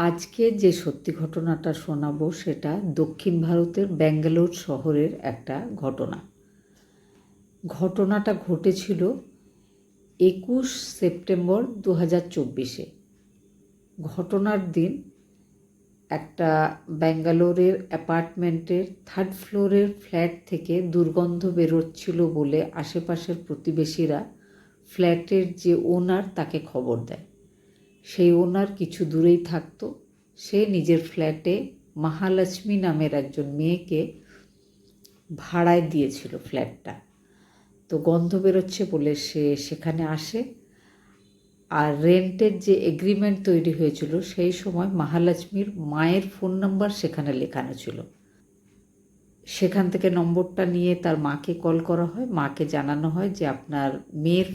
আজকে যে সত্যি ঘটনাটা শোনাবো সেটা দক্ষিণ ভারতের ব্যাঙ্গালোর শহরের একটা ঘটনা। ঘটনাটা ঘটেছিল একুশ সেপ্টেম্বর দু হাজার চব্বিশে। ঘটনার দিন একটা ব্যাঙ্গালোরের অ্যাপার্টমেন্টের থার্ড ফ্লোরের ফ্ল্যাট থেকে দুর্গন্ধ বেরোচ্ছিল বলে আশেপাশের প্রতিবেশীরা ফ্ল্যাটের যে ওনার তাকে খবর দেয়। সেই ওনার কিছু দূরেই থাকতো। সে নিজের ফ্ল্যাটে মহালক্ষ্মী নামের একজন মেয়েকে ভাড়ায় দিয়েছিল ফ্ল্যাটটা। তো গন্ধ বেরোচ্ছে বলে সে সেখানে আসে। আর রেন্টের যে এগ্রিমেন্ট তৈরি হয়েছিল, সেই সময় মহালক্ষ্মীর মায়ের ফোন নাম্বার সেখানে লেখানো ছিল। সেখান থেকে নম্বরটা নিয়ে তার মাকে কল করা হয়। মাকে জানানো হয় যে আপনার মেয়ের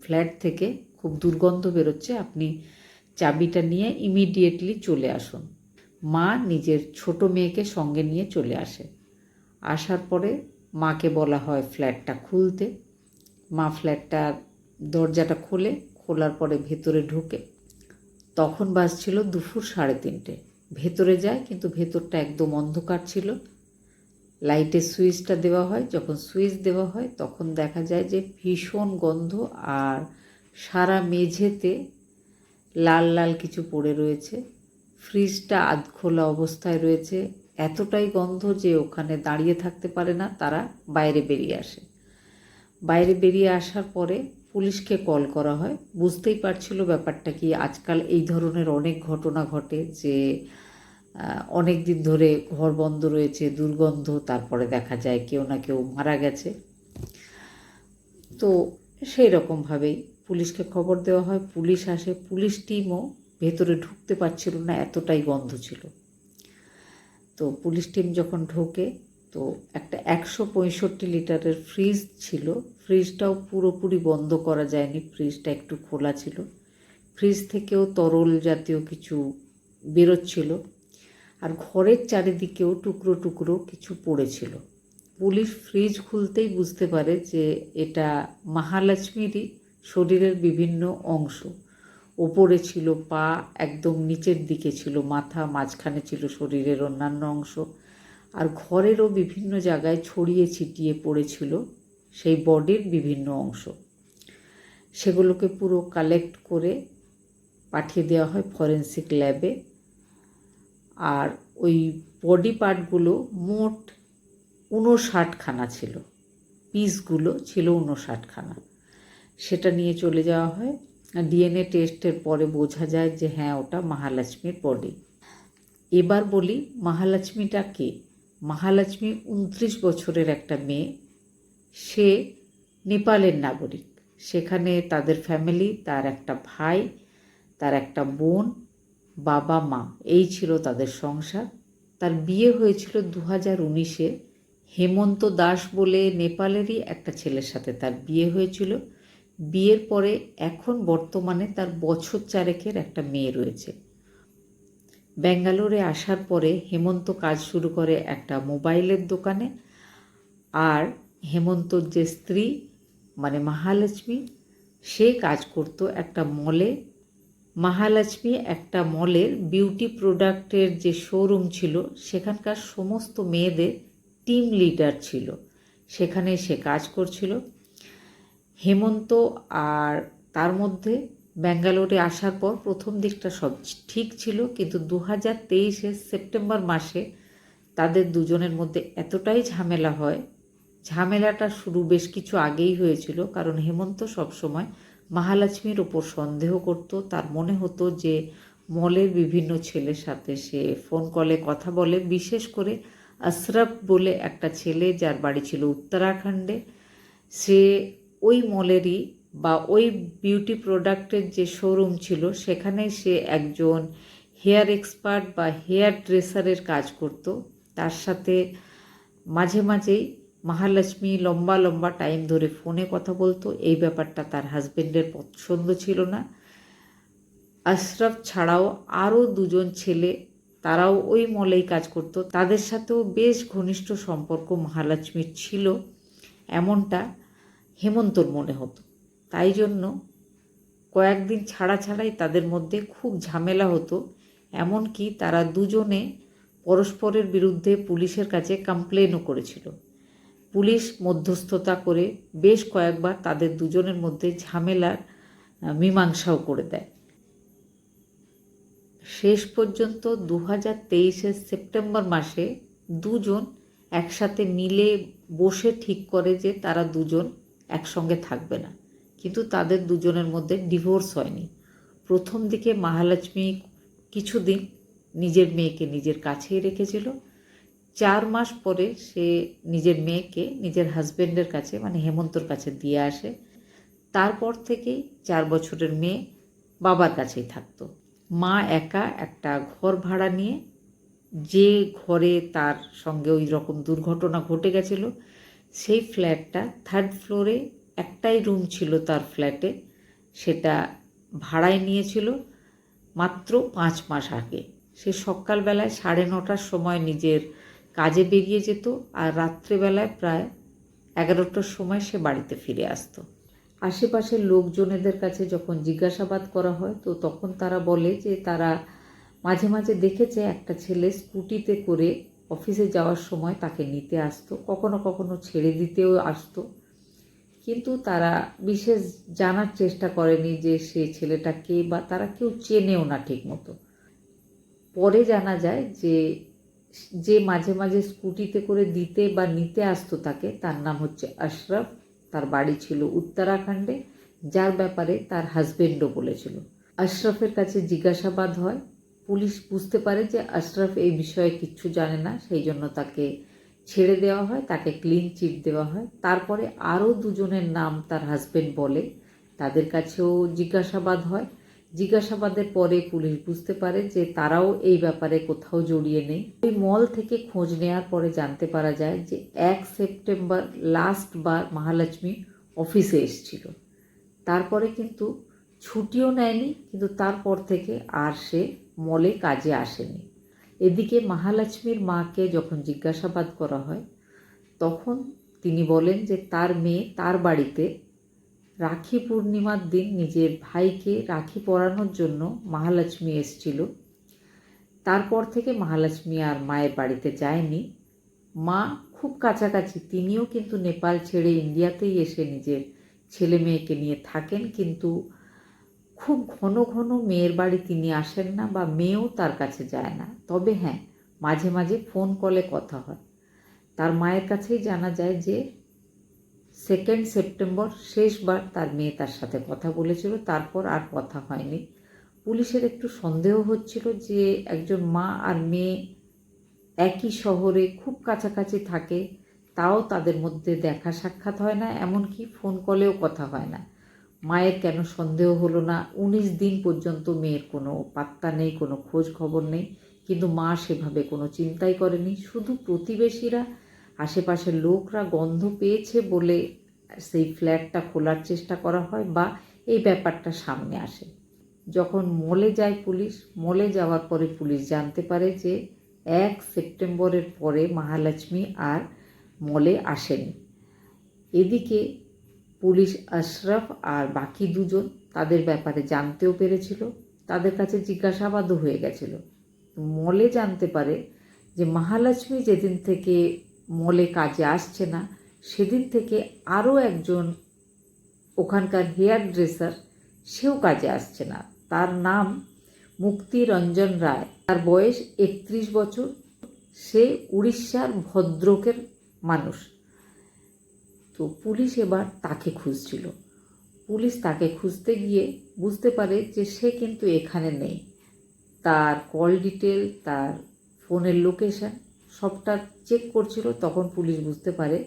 ফ্ল্যাট থেকে খুব দুর্গন্ধ বেরোচ্ছে, আপনি চাবিটা নিয়ে ইমিডিয়েটলি চলে আসুন। মা নিজের ছোট মেয়েকে সঙ্গে নিয়ে চলে আসে। আসার পরে মাকে বলা হয় ফ্ল্যাটটা খুলতে। মা ফ্ল্যাটটার দরজাটা খোলে, খোলার পরে ভেতরে ঢুকে। তখন বাজছিল দুপুর সাড়ে তিনটে। ভেতরে যায়, কিন্তু ভেতরটা একদম অন্ধকার ছিল। লাইটের সুইচটা দেওয়া হয়। যখন সুইচ দেওয়া হয়, তখন দেখা যায় যে ভীষণ গন্ধ আর সারা মেঝেতে লাল লাল কিছু পড়ে রয়েছে। ফ্রিজটা আধখোলা অবস্থায় রয়েছে। এতটাই গন্ধ যে ওখানে দাঁড়িয়ে থাকতে পারে না, তারা বাইরে বেরিয়ে আসে। বাইরে বেরিয়ে আসার পরে পুলিশকে কল করা হয়। বুঝতেই পারছিল ব্যাপারটা কি, আজকাল এই ধরনের অনেক ঘটনা ঘটে যে অনেক দিন ধরে ঘর বন্ধ রয়েছে, দুর্গন্ধ, তারপরে দেখা যায় কেউ না কেউ মারা গেছে। তো সেই রকমভাবেই পুলিশকে খবর দেওয়া হয়, পুলিশ আসে, পুলিশ টিমও ভেতরে ঢুকতে পারছিল না, এতটাই গন্ধ ছিল। তো পুলিশ টিম যখন ঢোকে, তো একটা একশো পঁয়ষট্টি লিটারের ফ্রিজ ছিল। ফ্রিজটাও পুরোপুরি বন্ধ করা যায়নি ফ্রিজটা একটু খোলা ছিল। ফ্রিজ থেকেও তরল জাতীয় কিছু বেরোচ্ছিল আর ঘরের চারিদিকেও টুকরো টুকরো কিছু পড়েছিল। পুলিশ ফ্রিজ খুলতেই বুঝতে পারে যে এটা মহালক্ষ্মীরই শরীরের বিভিন্ন অংশ। ওপরে ছিল পা, একদম নিচের দিকে ছিল মাথা, মাঝখানে ছিল শরীরের অন্যান্য অংশ। আর ঘরেরও বিভিন্ন জায়গায় ছড়িয়ে ছিটিয়ে পড়েছিল সেই বডির বিভিন্ন অংশ। সেগুলোকে পুরো কালেক্ট করে পাঠিয়ে দেওয়া হয় ফরেন্সিক ল্যাবে আর ওই বডি পার্টগুলো মোট উনষাটখানা ছিল। পিসগুলো ছিল উনষাটখানা সেটা নিয়ে চলে যাওয়া হয়। ডিএনএ টেস্টের পরে বোঝা যায় যে হ্যাঁ ওটা মহালক্ষ্মীর বডি এবার বলি, মহালক্ষ্মীটা কে? মহালক্ষ্মী উনত্রিশ বছরের একটা মেয়ে। সে নেপালের নাগরিক। সেখানে তাদের ফ্যামিলি তার একটা ভাই, তার একটা বোন, বাবা, মা। এই ছিল তাদের সংসার। তার বিয়ে হয়েছিল দু হাজার উনিশে। হেমন্ত দাস বলে নেপালেরই একটা ছেলের সাথে তার বিয়ে হয়েছিল। বিয়ের পরে এখন বর্তমানে তার বছর চারেকের একটা মেয়ে রয়েছে। ব্যাঙ্গালোরে আসার পরে হেমন্ত কাজ শুরু করে একটা মোবাইলের দোকানে আর হেমন্তর যে স্ত্রী মানে মহালক্ষ্মী, সে কাজ করতো একটা মলে। মহালক্ষ্মী একটা মলের বিউটি প্রোডাক্টের যে শোরুম ছিল, সেখানকার সমস্ত মেয়েদের টিম লিডার ছিল। সেখানে সে কাজ করছিল। হেমন্ত আর তার মধ্যে ব্যাঙ্গালোরে আসার পর প্রথম দিকটা সব ঠিক ছিল, কিন্তু দু হাজার তেইশে সেপ্টেম্বর মাসে তাদের দুজনের মধ্যে এতটাই ঝামেলা হয়। ঝামেলাটা শুরু বেশ কিছু আগেই হয়েছিল, কারণ হেমন্ত সবসময় মহালক্ষ্মীর ওপর সন্দেহ করত। তার মনে হতো যে মলের বিভিন্ন ছেলের সাথে সে ফোন কলে কথা বলে, বিশেষ করে আশরাফ বলে একটা ছেলে যার বাড়ি ছিল উত্তরাখণ্ডে। সে ওই মলেরই বা ওই বিউটি প্রোডাক্টের যে শোরুম ছিল সেখানে সে একজন হেয়ার এক্সপার্ট বা হেয়ার ড্রেসারের কাজ করত। তার সাথে মাঝে মাঝেই মহালক্ষ্মী লম্বা লম্বা টাইম ধরে ফোনে কথা বলতো। এই ব্যাপারটা তার হাজব্যান্ডের পছন্দ ছিল না। আশরাফ ছাড়াও আরও দুজন ছেলে, তারাও ওই মলেই কাজ করতো। তাদের সাথেও বেশ ঘনিষ্ঠ সম্পর্ক মহালক্ষ্মীর ছিল। এমনটা হেমন্তর মনে হতো। তাই জন্য কয়েকদিন ছাড়া ছাড়াই তাদের মধ্যে খুব ঝামেলা হতো, এমনকি তারা দুজনে পরস্পরের বিরুদ্ধে পুলিশের কাছে কমপ্লেনও করেছিল। পুলিশ মধ্যস্থতা করে বেশ কয়েকবার তাদের দুজনের মধ্যে ঝামেলার মীমাংসাও করে দেয়। শেষ পর্যন্ত দু হাজার তেইশের সেপ্টেম্বর মাসে দুজন একসাথে মিলে বসে ঠিক করে যে তারা দুজন একসঙ্গে থাকবে না। কিন্তু তাদের দুজনের মধ্যে ডিভোর্স হয়নি। প্রথম দিকে মহালক্ষ্মী কিছুদিন নিজের মেয়েকে নিজের কাছেই রেখেছিল। চার মাস পরে সে নিজের মেয়েকে নিজের হাজব্যান্ডের কাছে মানে হেমন্তর কাছে দিয়ে আসে। তারপর থেকেই চার বছরের মেয়ে বাবার কাছেই থাকতো। মা একা একটা ঘর ভাড়া নিয়ে যে ঘরে তার সঙ্গে ওই রকম দুর্ঘটনা ঘটে গেছিল সেই ফ্ল্যাটটা থার্ড ফ্লোরে একটাই রুম ছিল তার ফ্ল্যাটে। সেটা ভাড়ায় নিয়েছিল মাত্র পাঁচ মাস আগে। সে সকালবেলায় সাড়ে নটার সময় নিজের কাজে বেরিয়ে যেত আর রাত্রেবেলায় প্রায় এগারোটার সময় সে বাড়িতে ফিরে আসতো। আশেপাশের লোকজনেদের কাছে যখন জিজ্ঞাসাবাদ করা হয়, তো তখন তারা বলে যে তারা মাঝে মাঝে দেখেছে একটা ছেলে স্কুটিতে করে অফিসে যাওয়ার সময় তাকে নিতে আসতো, কখনো কখনো ছেড়ে দিতেও আসতো। কিন্তু তারা বিশেষ জানার চেষ্টা করেনি যে সে ছেলেটা কে বা তারা কেউ চেনেও না ঠিক মতো পরে জানা যায় যে যে মাঝে মাঝে স্কুটিতে করে দিতে বা নিতে আসতো তাকে, তার নাম হচ্ছে আশরাফ, তার বাড়ি ছিল উত্তরাখণ্ডে, যার ব্যাপারে তার হাজবেন্ডও বলেছিল। আশরাফের কাছে জিজ্ঞাসাবাদ হয় পুলিশ বুঝতে পারে যে আশরাফ এই বিষয়ে কিচ্ছু জানে না, সেই জন্য তাকে ছেড়ে দেওয়া হয়, তাকে ক্লিন চিট দেওয়া হয়। তারপরে আরও দুজনের নাম তার হাজবেন্ড বলে, তাদের কাছেও জিজ্ঞাসাবাদ হয়। জিজ্ঞাসাবাদের পরে পুলিশ বুঝতে পারে যে তারাও এই ব্যাপারে কোথাও জড়িয়ে নেই। ওই মল থেকে খোঁজ নেওয়ার পরে জানতে পারা যায় যে এক সেপ্টেম্বর লাস্ট বার মহালক্ষ্মী অফিসে এসেছিল। তারপরে কিন্তু ছুটিও নেয়নি, কিন্তু তারপর থেকে আর সে মলে কাজে আসেনি। এদিকে মহালক্ষ্মীর মাকে যখন জিজ্ঞাসাবাদ করা হয়, তখন তিনি বলেন যে তার মেয়ে তার বাড়িতে রাখি পূর্ণিমার দিন নিজের ভাইকে রাখি পরানোর জন্য মহালক্ষ্মী এসেছিল। তারপর থেকে মহালক্ষ্মী আর মায়ের বাড়িতে যায়নি। মা খুব কাছাকাছি, তিনিও কিন্তু নেপাল ছেড়ে ইন্ডিয়াতেই এসে নিজের ছেলে মেয়েকে নিয়ে থাকেন, কিন্তু খুব ঘন ঘন মেয়ের বাড়ি তিনি আসেন না বা মেয়েও তার কাছে যায় না। তবে হ্যাঁ মাঝে মাঝে ফোন কলে কথা হয়। তার মায়ের কাছেই জানা যায় যে সেকেন্ড সেপ্টেম্বর শেষবার তার মেয়ে তার সাথে কথা বলেছিল, তারপর আর কথা হয়নি। পুলিশের একটু সন্দেহ হচ্ছিল যে একজন মা আর মেয়ে একই শহরে খুব কাছাকাছি থাকে, তাও তাদের মধ্যে দেখা সাক্ষাৎ হয় না, এমনকি ফোন কলেও কথা হয় না। মায়ের কেন সন্দেহ হলো না? উনিশ দিন পর্যন্ত মেয়ের কোনো পাত্তা নেই, কোনো খোঁজ খবর নেই। কিন্তু মা সেভাবে কোনো চিন্তাই করেনি। শুধু প্রতিবেশীরা, আশেপাশের লোকরা গন্ধ পেয়েছে বলে সেই ফ্ল্যাটটা খোলার চেষ্টা করা হয় বা এই ব্যাপারটা সামনে আসে। যখন মলে যায় পুলিশ, মলে যাওয়ার পরে পুলিশ জানতে পারে যে এক সেপ্টেম্বরের পরে মহালক্ষ্মী আর মলে আসেনি। এদিকে পুলিশ আশরাফ আর বাকি দুজন তাদের ব্যাপারে জানতেও পেরেছিল, তাদের কাছে জিজ্ঞাসাবাদও হয়ে গেছিল। মলে জানতে পারে যে মহালক্ষ্মী যেদিন থেকে মলে কাজে আসছে না, সেদিন থেকে আরও একজন ওখানকার হেয়ার ড্রেসার সেও কাজে আসছে না। তার নাম মুক্তি রঞ্জন রায়। তার বয়স একত্রিশ বছর। সে উড়িষ্যার ভদ্রকের মানুষ। তো পুলিশ এবার তাকে খুঁজছিল। পুলিশ তাকে খুঁজতে গিয়ে বুঝতে পারে যে সে কিন্তু এখানে নেই। তার কল ডিটেল, তার ফোনের লোকেশন সবটা চেক করছিল। তখন পুলিশ বুঝতে পারে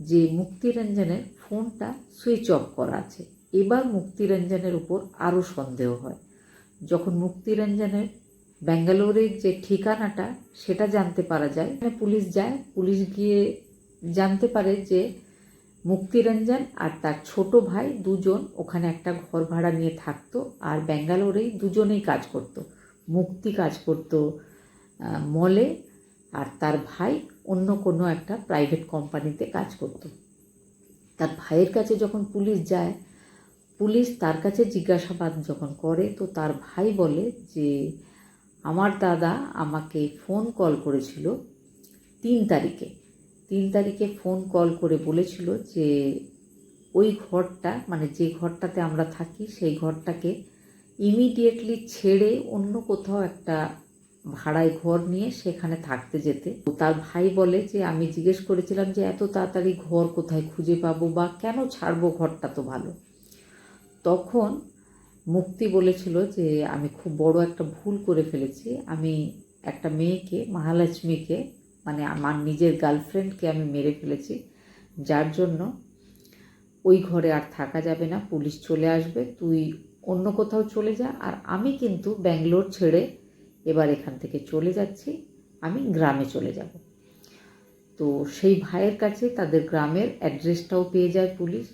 যে মুক্তিরঞ্জনের ফোনটা সুইচ অফ করা আছে। এবার মুক্তিরঞ্জনের উপর আরও সন্দেহ হয়। যখন মুক্তিরঞ্জনের ব্যাঙ্গালোরের যে ঠিকানাটা, সেটা জানতে পারা যায়। পুলিশ যায়। পুলিশ গিয়ে জানতে পারে যে মুক্তিরঞ্জন আর তার ছোট ভাই দুজন ওখানে একটা ঘর ভাড়া নিয়ে থাকতো আর ব্যাঙ্গালোরেই দুজনেই কাজ করত, মুক্তি কাজ করত মলে আর তার ভাই অন্য কোনো একটা প্রাইভেট কোম্পানিতে কাজ করত। তার ভাইয়ের কাছে যখন পুলিশ যায়, পুলিশ তার কাছে জিজ্ঞাসাবাদ যখন করে তো তার ভাই বলে যে, আমার দাদা আমাকে ফোন কল করেছিল তিন তারিখে। তিন তারিখে ফোন কল করে বলেছিল যে, ওই ঘরটা মানে যে ঘরটাতে আমরা থাকি, সেই ঘরটাকে ইমিডিয়েটলি ছেড়ে অন্য কোথাও একটা ভাড়ায় ঘর নিয়ে সেখানে থাকতে যেতে। তার ভাই বলে যে, আমি জিজ্ঞেস করেছিলাম যে, এত তাড়াতাড়ি ঘর কোথায় খুঁজে পাবো বা কেন ছাড়বো ঘরটা তো ভালো? তখন মুক্তি বলেছিল যে, আমি খুব বড় একটা ভুল করে ফেলেছি। আমি একটা মেয়েকে, মহালক্ষ্মীকে মানে আমার নিজের গার্লফ্রেন্ডকে আমি মেরে ফেলেছি। যার জন্য ওই ঘরে আর থাকা যাবে না, পুলিশ চলে আসবে, তুই অন্য কোথাও চলে যা। আর আমি কিন্তু ব্যাঙ্গালোর ছেড়ে এবার এখান থেকে চলে যাচ্ছি, আমি গ্রামে চলে যাব। তো সেই ভাইয়ের কাছে তাদের গ্রামের অ্যাড্রেসটাও পেয়ে যায় পুলিশ।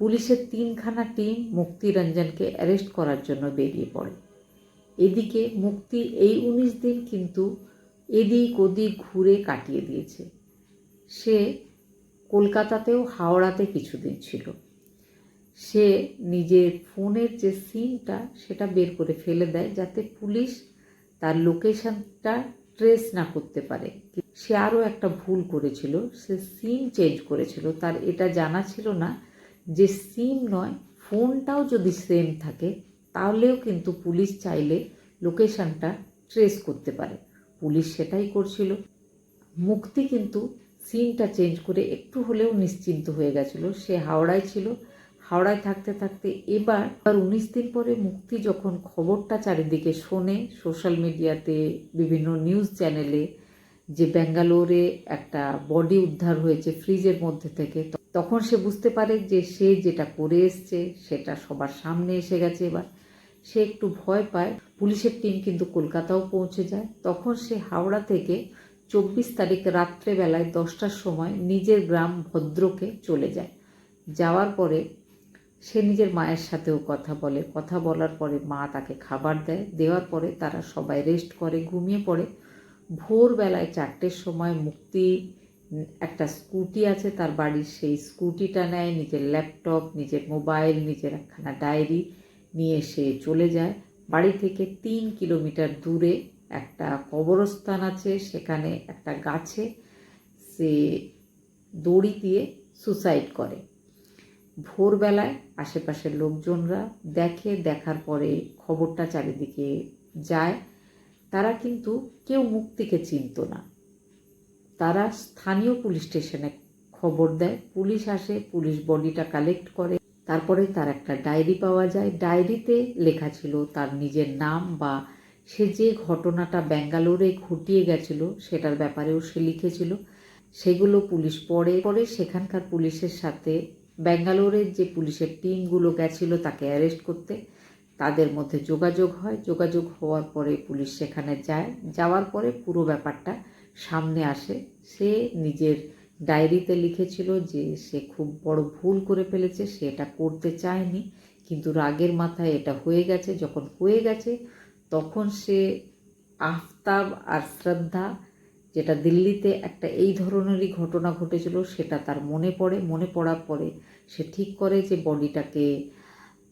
পুলিশের তিনখানা টিম মুক্তি রঞ্জনকে অ্যারেস্ট করার জন্য বেরিয়ে পড়ে। এদিকে মুক্তি এই উনিশ দিন কিন্তু এদিক ওদিক ঘুরে কাটিয়ে দিয়েছে। সে কলকাতাতেও হাওড়াতে কিছুদিন ছিল। সে নিজের ফোনের যে সিমটা, সেটা বের করে ফেলে দেয় যাতে পুলিশ তার লোকেশনটা ট্রেস না করতে পারে। সে আরও একটা ভুল করেছিল। সে সিম চেঞ্জ করেছিল। তার এটা জানা ছিল না যে সিম নয়, ফোনটাও যদি সেম থাকে, তাহলেও কিন্তু পুলিশ চাইলে লোকেশনটা ট্রেস করতে পারে। পুলিশ সেটাই করছিল। মুক্তি কিন্তু সিনটা চেঞ্জ করে একটু হলেও নিশ্চিন্ত হয়ে গেছিল। সে হাওড়ায় ছিল। হাওড়ায় থাকতে থাকতে এবার আর উনিশ দিন পরে মুক্তি যখন খবরটা চারিদিকে শোনে সোশ্যাল মিডিয়াতে বিভিন্ন নিউজ চ্যানেলে যে ব্যাঙ্গালোরে একটা বডি উদ্ধার হয়েছে ফ্রিজের মধ্যে থেকে, তখন সে বুঝতে পারে যে সে যেটা করে এসছে, সেটা সবার সামনে এসে গেছে এবার। সে একটু ভয় পায়। পুলিশের টিম কিন্তু কলকাতাও পৌঁছে যায়। তখন সে হাওড়া থেকে চব্বিশ তারিখ রাত্রেবেলায় দশটার সময় নিজের গ্রাম ভদ্রকে চলে যায়। যাওয়ার পরে সে নিজের মায়ের সাথেও কথা বলে। কথা বলার পরে মা তাকে খাবার দেয়। দেওয়ার পরে তারা সবাই রেস্ট করে, ঘুমিয়ে পড়ে। ভোরবেলায় চারটের সময় মুক্তি একটা স্কুটি আছে তার বাড়ির। সেই স্কুটিটা নেয়। নিজের ল্যাপটপ নিজের মোবাইল নিজের একখানা ডায়েরি নিয়ে সে চলে যায়। বাড়ি থেকে তিন কিলোমিটার দূরে একটা কবরস্থান আছে, সেখানে একটা গাছে সে দড়ি দিয়ে সুসাইড করে। ভোরবেলায় আশেপাশের লোকজনরা দেখে, দেখার পরে খবরটা চারিদিকে যায়। তারা কিন্তু কেউ মুক্তিকে চিনত না। তারা স্থানীয় পুলিশ স্টেশনে খবর দেয়। পুলিশ আসে, পুলিশ বডিটা কালেক্ট করে। তারপরে তার একটা ডায়েরি পাওয়া যায়। ডায়েরিতে লেখা ছিল তার নিজের নাম বা সে যে ঘটনাটা ব্যাঙ্গালোরে ঘটিয়ে গেছিল সেটার ব্যাপারেও সে লিখেছিল। সেগুলো পুলিশ পরে পরে সেখানকার পুলিশের সাথে ব্যাঙ্গালোরের যে পুলিশের টিমগুলো গেছিল তাকে অ্যারেস্ট করতে। তাদের মধ্যে যোগাযোগ হয়। যোগাযোগ হওয়ার পরে পুলিশ সেখানে যায়। যাওয়ার পরে পুরো ব্যাপারটা সামনে আসে। সে নিজের ডায়েরিতে লিখেছিল যে সে খুব বড় ভুল করে ফেলেছে, সে এটা করতে চায়নি। কিন্তু রাগের মাথায় এটা হয়ে গেছে। যখন হয়ে গেছে, তখন সে আফতাব আর শ্রদ্ধা, যেটা দিল্লিতে একটা এই ধরনেরই ঘটনা ঘটেছিল, সেটা তার মনে পড়ে। মনে পড়ার পরে সে ঠিক করে যে বডিটাকে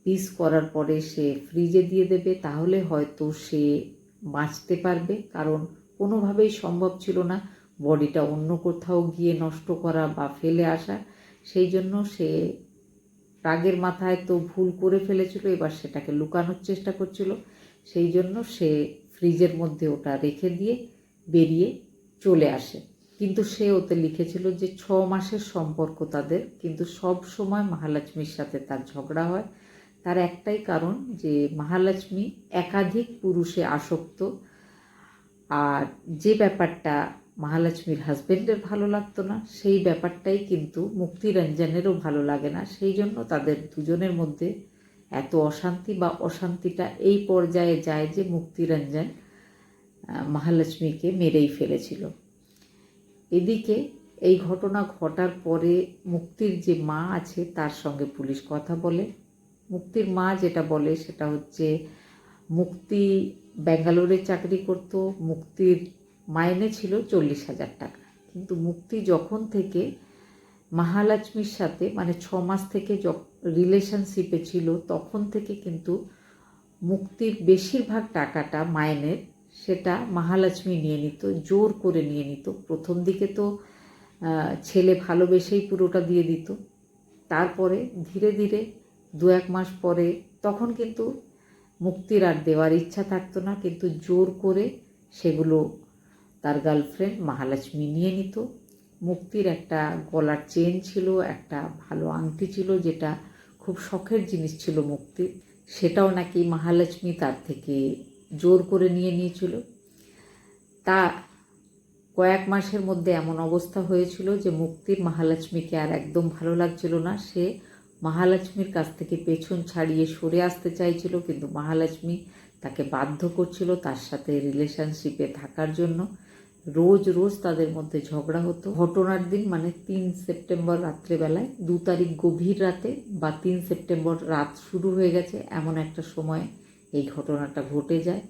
পিস করার পরে সে ফ্রিজে দিয়ে দেবে। তাহলে হয়তো সে বাঁচতে পারবে। কারণ কোনোভাবেই সম্ভব ছিল না। বডিটা অন্য কোথাও গিয়ে নষ্ট করা বা ফেলে আসা, সেই জন্য সে রাগের মাথায় তো ভুল করে ফেলেছিল, এবার সেটাকে লুকানোর চেষ্টা করছিল। সেই জন্য সে ফ্রিজের মধ্যে ওটা রেখে দিয়ে বেরিয়ে চলে আসে। কিন্তু সে ওতে লিখেছিল যে ছ মাসের সম্পর্ক তাদের, কিন্তু সব সময় মহালক্ষ্মীর সাথে তার ঝগড়া হয়। তার একটাই কারণ যে মহালক্ষ্মী একাধিক পুরুষে আসক্ত, আর যে ব্যাপারটা মহালক্ষ্মীর হাজবেন্ডের ভালো লাগতো না। সেই ব্যাপারটাই কিন্তু মুক্তিরঞ্জনেরও ভালো লাগে না। সেই জন্য তাদের দুজনের মধ্যে এত অশান্তি বা অশান্তিটা এই পর্যায়ে যায় যে মুক্তিরঞ্জন মহালক্ষ্মীকে মেরেই ফেলেছিল। এদিকে এই ঘটনা ঘটার পরে মুক্তির যে মা আছে তার সঙ্গে পুলিশ কথা বলে। মুক্তির মা যেটা বলে সেটা হচ্ছে, মুক্তি ব্যাঙ্গালোরে চাকরি করত, মুক্তির মাইনে ছিল চল্লিশ হাজার টাকা। কিন্তু মুক্তি যখন থেকে মহালক্ষ্মীর সাথে মানে ছ মাস থেকে রিলেশনশিপে ছিল, তখন থেকে কিন্তু মুক্তির বেশিরভাগ টাকাটা মাইনের, সেটা মহালক্ষ্মী নিয়ে নিত, জোর করে নিয়ে নিত। প্রথম দিকে তো ছেলে ভালোবেসেই পুরোটা দিয়ে দিত। তারপরে ধীরে ধীরে দু এক মাস পরে তখন কিন্তু মুক্তির আর দেওয়ার ইচ্ছা থাকতো না, কিন্তু জোর করে সেগুলো তার গার্লফ্রেন্ড মহালক্ষ্মী নিয়ে নিত। মুক্তির একটা গলার চেন ছিল, একটা ভালো আংটি ছিল, যেটা খুব শখের জিনিস ছিল মুক্তির। সেটাও নাকি মহালক্ষ্মী তার থেকে জোর করে নিয়ে নিয়েছিল। তা কয়েক মাসের মধ্যে এমন অবস্থা হয়েছিল যে মুক্তির মহালক্ষ্মীকে আর একদম ভালো লাগছিল না। সে মহালক্ষ্মীর কাছ থেকে পেছন ছাড়িয়ে সরে আসতে চাইছিল, কিন্তু মহালক্ষ্মী তাকে বাধ্য করছিল তার সাথে রিলেশনশিপে থাকার জন্য। রোজ রোজ তাদের মধ্যে ঝগড়া হতো। ঘটনার দিন মানে তিন সেপ্টেম্বর রাত্রেবেলায়, দু তারিখ গভীর রাতে বা তিন সেপ্টেম্বর রাত শুরু হয়ে গেছে এমন একটা সময় এই ঘটনাটা ঘটে যায়।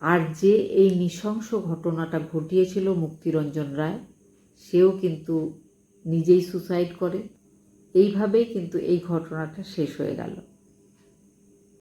আর যে এই নৃশংস ঘটনাটা ঘটিয়েছিল মুক্তিরঞ্জন রায়, সেও কিন্তু নিজেই সুসাইড করে। এইভাবেই কিন্তু এই ঘটনাটা শেষ হয়ে গেল।